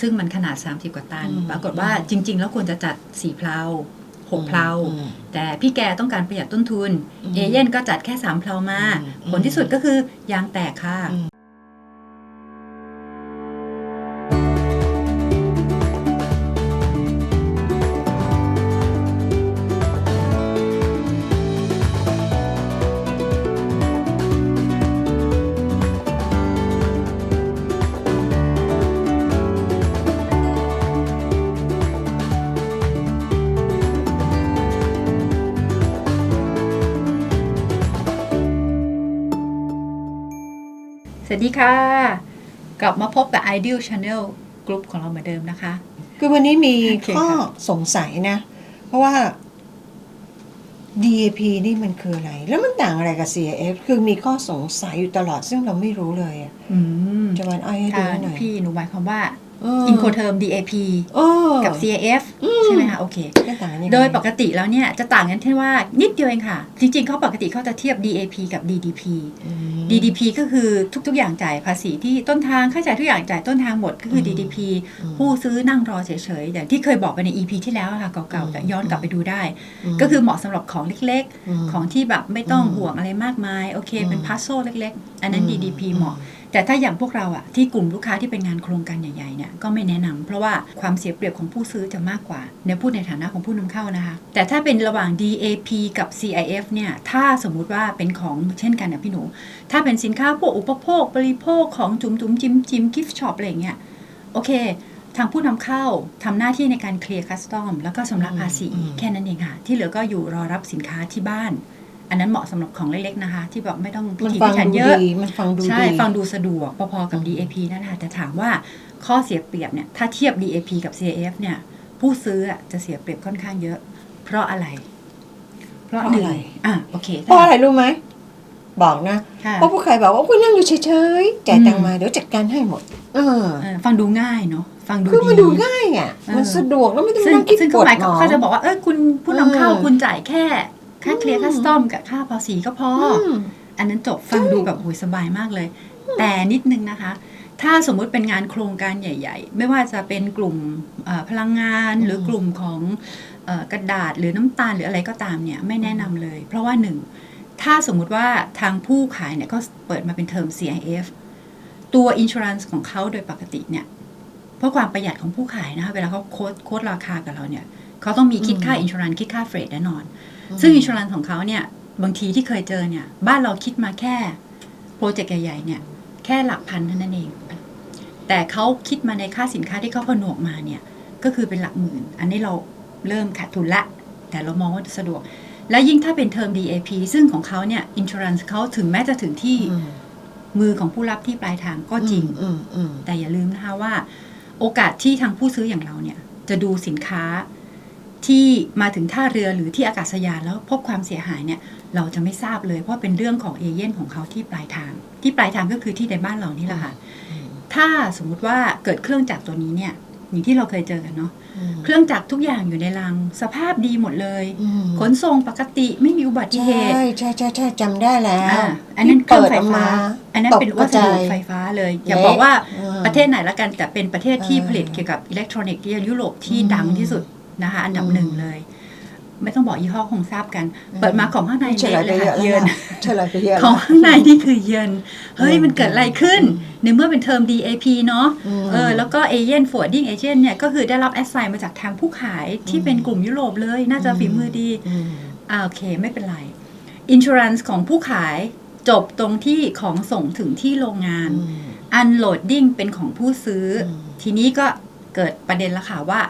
ซึ่งมันขนาด 30 กว่าตันอืมปรากฏว่าจริง ๆ แล้วควรจะจัดสี่เพลาหกเพลาอืมแต่พี่แกต้องการประหยัดต้นทุนอืมเอเย่นก็จัดแค่สามเพลามาอืมผลที่สุดก็คือยางแตกค่ะ สวัสดีค่ะ กลับมาพบกับ Ideal Channel กลุ่มของเราเหมือนเดิมนะคะ คือวันนี้มีโอเคข้อค่ะสงสัยนะ เพราะว่า DAP นี่มันคืออะไร แล้วมันต่างอะไรกับ CAF คือมีข้อสงสัยอยู่ตลอดซึ่งเราไม่รู้เลยอะอืมจะวันอ้อยให้ดูค่ะหน่อยพี่หนูหมายความว่าเออ Incoterm DAP เออกับ CAF อืมใช่ไหมคะโอเคไม่ต่างกันยังไงโดยปกติแล้วเนี่ยจะต่างกันที่ว่านิดเดียวเองค่ะ จริงๆเขาปกติเขาจะเทียบ DAP กับ DDP อืม DDP ก็คือทุกๆอย่างจ่ายภาษีที่ต้นทางค่าใช้จ่ายทุกอย่างจ่ายต้นทางหมดก็คือม DDP อืมผู้ซื้อนั่งรอเฉยๆอย่างที่เคยบอกไปใน EP ที่แล้วอะค่ะเก่าอืมๆแต่ย้อนกลับไปดูได้มก็คือเหมาะสำหรับของเล็กมๆของที่แบบไม่ต้องอืมห่วงอะไรมากมายโอเค เป็นอืมพัซโซเล็กๆ อันนั้นอืม DDP เหมาะ แต่ถ้าอย่างพวกเราอะที่กลุ่มลูกค้าที่เป็นงานโครงการใหญ่ๆเนี่ยก็ไม่แนะนำเพราะว่าความเสียเปรียบของผู้ซื้อจะมากกว่าเนี่ยพูดในฐานะของผู้นำเข้านะคะ แต่ถ้าเป็นระหว่าง DAP กับ CIF เนี่ยถ้าสมมุติว่าเป็นของเช่นกันนะพี่หนู ถ้าเป็นสินค้าพวกอุปโภค บริโภคของจุ๋มจุ๋มจิมจิมกิฟต์ช็อปอะไรอย่างเงี้ยโอเค ทางผู้นำเข้าทำหน้าที่ในการเคลียร์คัสตอมแล้วก็ชำระภาษีอืมแค่นั้นเองค่ะที่เหลือก็อยู่รอรับสินค้าที่บ้าน อันนั้นเหมาะสำหรับของเล็กๆนะคะ ที่แบบไม่ต้องพิมันถีฟัพิงถันดูเยอะดีมันฟังดูใช่ดีฟังดูสะดวกพอๆกับอืม DAP นั่นแหละแต่ถามว่าข้อเสียเปรียบเนี่ยถ้าเทียบ DAP กับ CAF เนี่ย ผู้ซื้ออะจะเสียเปรียบค่อนข้างเยอะ เพราะอะไร เพราะเพราะหนึ่งอะไรอะโอเคเพราะอะไรรู้ไหมบอกนะค่ะเพราะผู้ขายบอกว่าคุณนั่งอยู่เฉยๆจ่ายตังค์อืมมาเดี๋ยวจัดการให้หมดเออเออ ฟังดูง่ายเนาะฟังดูคือมันดีดูง่ายอะเออมันสะดวกแล้วไม่ต้องซึ่งนั่งคิดซึ่งปเขาวดหมายหมอเขาจะบอกว่าเออคุณผู้นำเข้าเออคุณจ่ายแค่ ค่าเคลียร์อืมคัสตอมกับค่าภาษีก็พอออืมอันนั้นจบฟังดูแบบโอ้ยสบายมากเลย แต่นิดนึงนะคะ ถ้าสมมุติเป็นงานโครงการใหญ่ ๆ ไม่ว่าจะเป็นกลุ่มเอ่อพลังงานอืมหรือกลุ่มของเออกระดาษหรือน้ำตาลหรืออะไรก็ตามเนี่ยไม่แนะนำเลย เพราะว่าหนึ่งถ้าสมมุติว่าทางผู้ขายเนี่ยก็เปิดมาเป็นเทอม CIF ตัว insurance ของเขาโดยปกติเนี่ย เพื่อความประหยัดของผู้ขายนะคะเวลาเขาโค้ดโค้ดราคากับเราเนี่ย เขาต้องมีคิดค่า insurance คิดค่าเฟรดแน่นอน ซึ่ง insurance ของเขาเนี่ย บางทีที่เคยเจอเนี่ย บ้านเราคิดมาแค่โปรเจกต์ใหญ่ๆเนี่ย แค่หลักพันเท่านั้นเอง แต่เขาคิดมาในค่าสินค้าที่เขาผนวกมาเนี่ย ก็คือเป็นหลักหมื่น อันนี้เราเริ่มขาดทุนละ แต่เรามองว่าสะดวก และยิ่งถ้าเป็นเทอม DAP ซึ่งของเขาเนี่ย insurance เขาถึงแม้จะถึงที่อืมมือของผู้รับที่ปลายทางก็จริงอืมอืมแต่อย่าลืมนะคะว่า โอกาสที่ทางผู้ซื้ออย่างเราเนี่ย จะดูสินค้า ที่มาถึงท่าเรือหรือที่อากาศยานแล้วพบความเสียหายเนี่ยเราจะไม่ทราบเลยเพราะเป็นเรื่องของเอเย่นของเขาที่ปลายทาง ที่ปลายทางก็คือที่ในบ้านเรานี่แหละค่ะอืมถ้าสมมุติว่าเกิดเครื่องจักรตัวนี้เนี่ยอย่างที่เราเคยเจอกันเนาะอืมเครื่องจักรทุกอย่างอยู่ในรังสภาพดีหมดเลยอืมขนส่งปกติไม่มีอุบัติเหใช่ตุ ใช่ใช่ใช่จำได้แล้วอ่าอันนั้นเครื่องไฟที่ปิดกฟ้า อันนั้นเป็นตกวัสดุกระจายไฟฟ้าเลย อย่าเละบอกว่าอืมประเทศไหนละกันแต่เป็นประเทศที่เออผลิตเกี่ยวกับอิเล็กทรอนิกส์ที่ยุโรปที่อืมดังที่สุด นะคะ อันดับอืมหนึ่งเลย ไม่ต้องบอกยี่ห้อคงทราบกัน เปิดมาของข้างในเฉลยเละไปเลยเยอะค่ะแล้วเยินนะเฉลยไปเยอะขแล้องวข้างในนี่คือเยินเฮ้ยอืมมันเกิดอะไรขึ้นอืมในเมื่อเป็นเทอม DAP เนาะมเออแล้วก็เอเย่นฟอร์ดิ้งเอเจนต์เนี่ยก็คือได้รับแอสไซน์มาจากทางผู้ขายที่อืมเป็นกลุ่มยุโรปเลย น่าจะอืมฝีมือดีอืมอ่าโอเคไม่เป็นไร Insurance ของผู้ขายจบตรงที่ของส่งถึงที่โรงงานอืม Unloading เป็นของผู้ซื้ออมทีนี้ก็เกิดประเด็นและค่ะว่า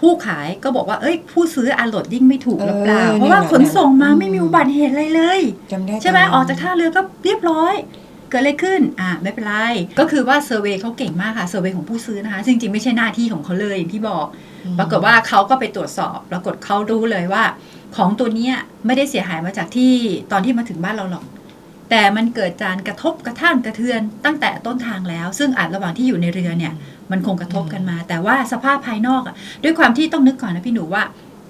ผู้ขายก็บอกว่าเอ้ย ผู้ซื้อ Unloading ไม่ถูกหรือเปล่าเออเพราะว่านี่แหละขนส่งมาอืมไม่มีอุบัติเหตุอะไรเลยจำได้ใช่ไหมตนนั้นออกจากท่าเรือก็เรียบร้อยเกิดอะไรขึ้น อ่าไม่เป็นไร ก็คือว่าเซอร์เวยเขาเก่งมากค่ะ เซอร์เวยของผู้ซื้อนะคะซึ่งจริงๆ ไม่ใช่หน้าที่ของเขาเลยอย่างที่บอกอืมปรากฏว่าเขาก็ไปตรวจสอบ ปรากฏเขารู้เลยว่า ของตัวเนี้ยไม่ได้เสียหายมาจากที่ตอนที่มาถึงบ้านเราหรอก แต่มันเกิดการกระทบกระทั่งกระเทือนตั้งแต่ต้นทางแล้ว ซึ่งอาจระหว่างที่อยู่ในเรือเนี่ยมันคงกระทบกันมา แต่ว่าสภาพภายนอกอะด้วยความที่ต้องนึกก่อนนะพี่หนูว่า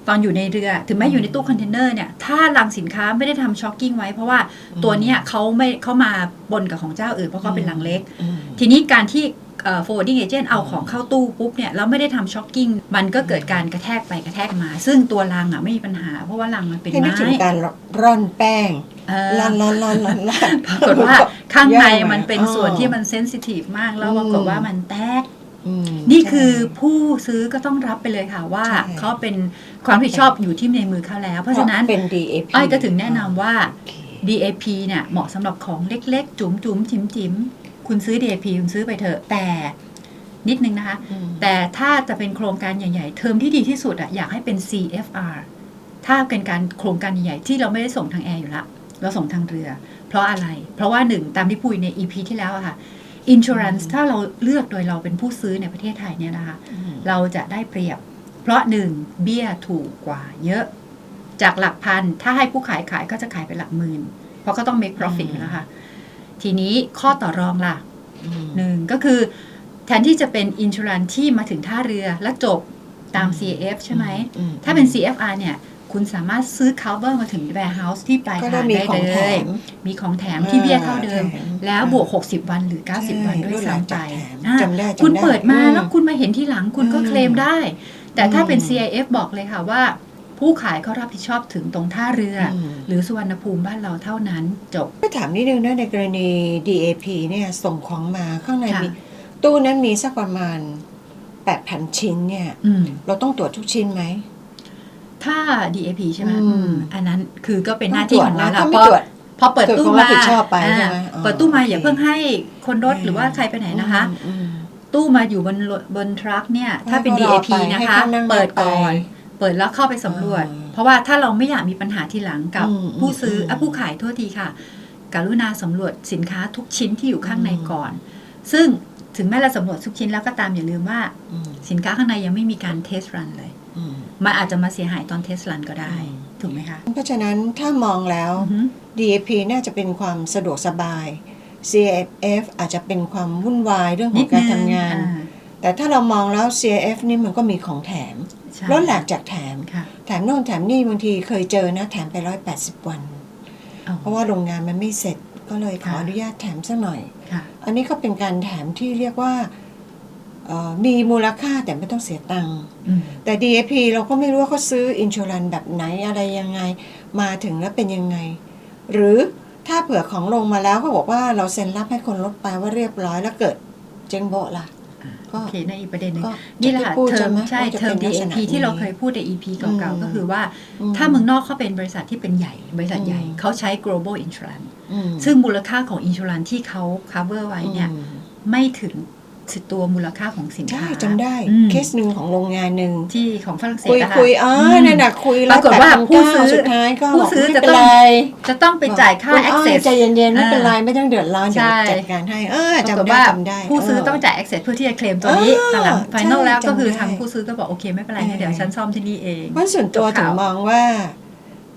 ตอนอยู่ในเรือถึงแม้อยู่ในตู้คอนเทนเนอร์เนี่ยถ้าลังสินค้าไม่ได้ทำช็อกกิ้งไว้ เพราะว่าตัวเนี้ยเขาไม่เขามาบนกับของเจ้าอื่นเพราะเขาเป็นลังเล็กอืมทีนี้การที่เอ่อ forwarding agent เอาของเข้าตู้ปุ๊บเนี่ยเราไม่ได้ทำช็อคกิ้งมันก็เกิดการกระแทกไปกระแทกมา ซึ่งตัวรังอะไม่มีปัญหา เพราะว่ารังมันเป็นให้นึกไม้ถึงการร่อนแป้งเออร่อนร่อนร่อนร่อนร่อนปรากฏว่าข้างในย่อยามันเป็นส่วนที่มันเซนซิทีฟมากแล้วอืมปรากฏว่ามันแตกอืมนี่คือใช่ผู้ซื้อก็ต้องรับไปเลยค่ะว่าใช่เขาเป็นความรับผิดชอบอยู่ที่ในมือเขาแล้ว เพราะฉะนั้นเป็น DAP อ้อยก็ถึงแนะนำว่าโอเค DAP เนี่ยเหมาะสำหรับของเล็กๆ จุ๋มจุ๋มจิ๋มจิ๋ม คุณซื้อ DAP คุณซื้อไปเถอะแต่นิดนึงนะคะอืมแต่ถ้าจะเป็นโครงการใหญ่ ๆ เทอมที่ดีที่สุดอะอยากให้เป็น CFR ถ้าเป็นการโครงการใหญ่ๆที่เราไม่ได้ส่งทางแอร์อยู่ละ เราส่งทางเรือ เพราะอะไร เพราะว่าหนึ่งตามที่พูดใน EP ที่แล้วอะค่ะ insurance ถ้าเราเลือกโดยเราเป็นผู้ซื้อในประเทศไทยเนี่ยนะคะอืมเราจะได้เปรียบ เพราะหนึ่งเบี้ยถูกกว่าเยอะ จากหลักพัน ถ้าให้ผู้ขายขายก็จะขายเป็นหลักหมื่น เพราะก็ต้อง make profit อยู่แล้วค่ะ ทีนี้ข้อต่อรองล่ะอืมหนึ่งก็คือ แทนที่จะเป็น insurance ที่มาถึงท่าเรือและจบตามอืม CAF ใช่ไหมอืมถ้าเป็น CFR เนี่ย คุณสามารถซื้อ cover มาถึง warehouse ที่ปลายก็ทาได้งมีได้ของเลแถยมมีของแถมที่เบี้ยเท่าเดิมแถมแล้วบวก 60 วันหรือ 90 วันด้วยซ้ำไปรุ่นหลังจากแถมอะจำได้จำได้คุณเปิดมาอืมแล้วคุณมาเห็นที่หลังคุณก็อืมเคลมได้ แต่ถ้าเป็นอืม CIF บอกเลยค่ะว่า ผู้ขายเขารับผิดชอบถึงตรงท่าเรือออืมหรือสุวรรณภูมิบ้านเราเท่านั้นจบก็ถามนิดนึงนะในกรณี DAP เนี่ยส่งของมาข้างในค่ะมีตู้นั้นมีสักประมาณ 8,000 ชิ้นเนี่ยอืมเราต้องตรวจทุกชิ้นไหมถ้า DAP ใช่ไหมอืมอืมอันนั้นคือก็เป็นหน้าที่ของเราถ้าค่ะไม่เพราะตรวจพอเปิดคือตู้ความรัมาบผิดชอบไปอ่าใช่ไหมอ๋อเปิดตู้มาโอเคอย่าเพิ่งให้คนรถหรือว่าใครไปไหนนะคะอืมตู้มาอยู่บนรถบนทรัคเนี่ย ถ้าเป็นให้เขารอ DAP ไปนะให้คะเขานั่งเปิดก่อนไป เปิดแล้วเข้าไปสำรวจอืมเพราะว่าถ้าเราไม่อยากมีปัญหาทีหลังกับอืมผู้ซื้ออืมอะผู้ขายโทษทีค่ะ กรุณาสำรวจสินค้าทุกชิ้นที่อยู่ข้างในอืมก่อน ซึ่งถึงแม้เราสำรวจทุกชิ้นแล้วก็ตามอย่าลืมว่าอืมสินค้าข้างในยังไม่มีการเทสรันเลยอืมมันอาจจะมาเสียหายตอนเทสรันก็ได้อืมถูกไหมคะ เพราะฉะนั้นถ้ามองแล้วอือฮึ DAP น่าจะเป็นความสะดวกสบาย CFF อาจจะเป็นความวุ่นวายเรื่องของการทำงานอ่แต่ถ้าเรามองแล้ว CFF นี่มันก็มีของแถมใช่ ลดหลากจากแถมค่ะแถมโน่นแถมนี่บางทีเคยเจอนะ แถมไป180วันอ๋อเพราะว่าโรงงานมันไม่เสร็จก็เลยขอค่ะอนุญาตแถมสักหน่อยค่ะอันนี้ก็เป็นการแถมที่เรียกว่าเอ่อมีมูลค่าแต่ไม่ต้องเสียตังค์อืมแต่ DAP เราก็ไม่รู้ว่าเขาซื้ออินชูรันแบบไหนอะไรยังไง มาถึงแล้วเป็นยังไง หรือถ้าเผื่อของลงมาแล้วเขาบอกว่าเราเซ็นรับให้คนรถไปว่าเรียบร้อยแล้วเกิดเจ๊งโบะล่ะก็ โอเคในอีกประเด็นหนึ่งก็นี่แหละค่ะจะพูดเทอมใช่ใช่ไหมว่าจะเทอมเป็นลักษณะ DAP ที่เรานี้เคยพูดใน EP เก่าอืมๆก็คือว่าอืมถ้าเมืองนอกเขาเป็นบริษัทที่เป็นใหญ่ บริษัทใหญ่อืมเขาใช้ global insurance อืมซึ่งมูลค่าของ insurance ที่เขา cover ไว้เนี่ยอืมไม่ถึง ตัวมูลค่าของสินใช่ค้าจำได้อืมเคสหนึ่งของโรงงานหนึ่งที่ของฝรั่งเศสคุยอะค่ะคุยอ๋ออมนั่นน่ะคุยปรากฏว่า8,900ผู้ซื้อสุดท้ายก็ผู้บอกซื้อไม่จะเป็นต้องไรจะต้องไปจ่ายค่าคุณอ้อย access ใจเย็นๆ ไม่เป็นไรอ่าไม่ต้องเดือดร้อนเดี๋ยวใช่จัดการให้เออปรากฏจำได้ว่าจำได้ ผู้ซื้อเต้องจ่าย access เพื่อที่จะเคลมตัวนี้เออแต่หลังใช่ final แล้วก็คือจำได้ทางผู้ซื้อก็บอกโอเคไม่เป็นไรงั้นเออเดี๋ยวฉันซ่อมที่นี่เองเพราะส่วนตัวจบถึข่างวมองว่า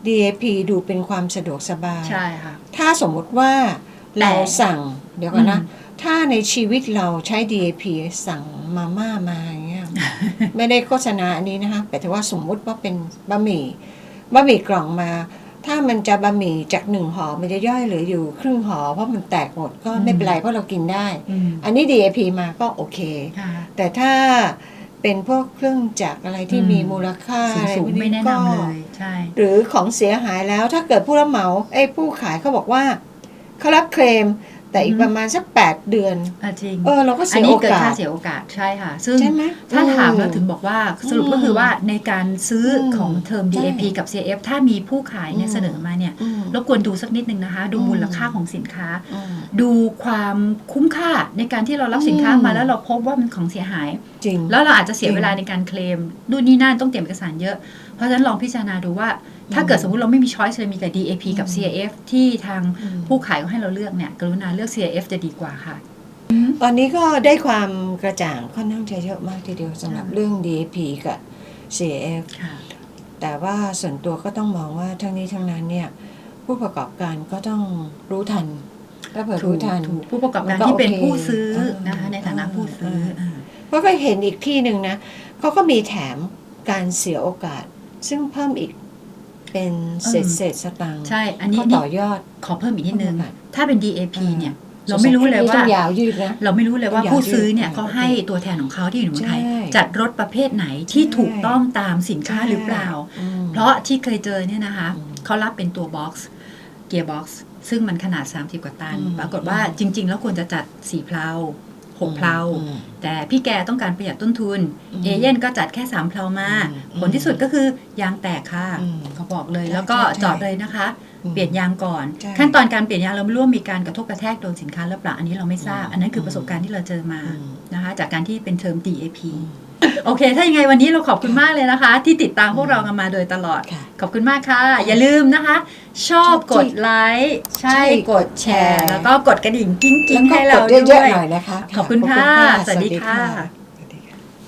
DAP ดูเป็นความสะดวกสบาย ใช่ค่ะ ถ้าสมมุติว่าเราสั่งเดี๋ยวก่อนนะอืม ถ้าในชีวิตเราใช้ DAP สั่งมาม่ามาอย่างเงี้ยไม่ได้โฆษณาอันนี้นะคะแต่ถือว่าสมมุติว่าเป็นบะหมี่บะหมี่กล่องมา ถ้ามันจะบะหมี่จากหนึ่งห่อมันจะย่อยเหลืออยู่ครึ่งห่อเพราะมันแตกหมดก็ไม่เป็นไรเพราะเรากินได้อืมอันนี้ DAP มาก็โอเคค่ะแต่ถ้าเป็นพวกเครื่องจักรอะไรที่อืมมีมูลค่าอะไรสูพงวกๆไม่แนะก็นำเลยใช่หรือของเสียหายแล้วถ้าเกิดผู้รับเหมาไอ้ยผู้ขายเขาบอกว่าเขารับเคลม แต่อีกอืมประมาณสักแปดเดือนอะจริงเออเราก็อัเสีนยนี้โอเกิดกาค่าสเสียโอกาสใช่ค่ะ ซึ่งใช่ไหมถ้าถามเราอืถึงบอกว่าสรุปก็คือว่าในการซื้ออมของเทอมใช่ DAP กับ CF ถ้ามีผู้ขายเนี่ยอืมเสนอมาเนี่ยอืมรบกวนดูสักนิดนึงนะคะ ดูอืมมูลค่าของสินค้าอืมดูความคุ้มค่าในการที่เรารับสินค้าอืมมาแล้วเราพบว่ามันของเสียหายจริงแล้วเราอาจจะเสียจริงเวลาในการเคลมดูนนี่นั่นต้องเตรียมเอกสารเยอะเพราะฉะนั้นลองพิจารณาดูว่า ถ้าเกิดสมมติเราไม่มีช้อยส์เลยมีแต่ DAP กับอืม CAF ที่ทางอืมผู้ขายเขาให้เราเลือกเนี่ย กรุณาเลือก CAF จะดีกว่าค่ะ ตอนนี้ก็ได้ความกระจ่างค่อนข้างจะเยอะมากทีเดียวสำหรับใช่เรื่อง DAP กับ CF ค่ะแต่ว่าส่วนตัวก็ต้องมองว่าทั้งนี้ทั้งนั้นเนี่ยผู้ประกอบการก็ต้องรู้ทันถ้าเผื่อถูรู้กทันถูกผู้ประกอบการมันก็ที่เป็นโอเคผู้ซื้อเออนะคะในฐานะผู้ซื้อเอออ่าเพราะก็เห็นอีกที่หนึ่งนะเขาก็มีแถมการเสียโอกาสซึ่งเพิ่มอีก เป็นเศษอืมเศษสตังค์ใช่ อันนี้เขานี่ต่อยอดขอเพิ่มอีกนิดนึงเพิ่มค่ะถ้าเป็น DAP อ่าเนี่ยเราไม่รู้เลยสงสัว่าต้องยาวยืดนะเราไม่รู้เลยว่าต้องอยากผู้ซื้อเนี่ยยืดเขาให้ตัวแทนของเขาที่อยู่ในเมืองไทยใช่จัดรถประเภทไหนที่ใช่ถูกต้องตามสินค้าหรือเปล่าอืมเพราะที่เคยเจอเนี่ยนะคะอืมเขารับเป็นตัวบ็อกซ์เกียร์บ็อกซ์ซึ่งมันขนาด 30 กว่าตันอืมปรากฏว่าจริง ๆ แล้วควรจะจัด4เพลา 6เพลาแต่พี่แกต้องการประหยัดต้นทุน เอเย่นก็จัดแค่ 3เพลามามผลที่สุดก็คือยางแตกค่ะเขาบอกเลยแล้วก็จอดเลยนะคะ เปลี่ยนยางก่อน ขั้นตอนการเปลี่ยนยางเราไม่รู้ว่ามีการกระทบกระแทกโดนสินค้าหรือเปล่าอันนี้เราไม่ทราบ อันนั้นคือประสบการณ์ที่เราเจอมานะคะจากการที่เป็นเทอม DAP โอเค ถ้ายังไงวันนี้เราขอบคุณมากเลยนะคะ ที่ติดตามพวกเรากันมาโดยตลอด ค่ะ ขอบคุณมากค่ะ อย่าลืมนะคะ ชอบกดไลค์ใช่ใช่กดแชร์กดแชร์ แล้วก็กดกระดิ่งกิ้งกิ้งแล้วก็ให้กเราดด้เยอะวยๆหน่อยนะคะขอบคุณค่ะขอบสวัสดีค่ะ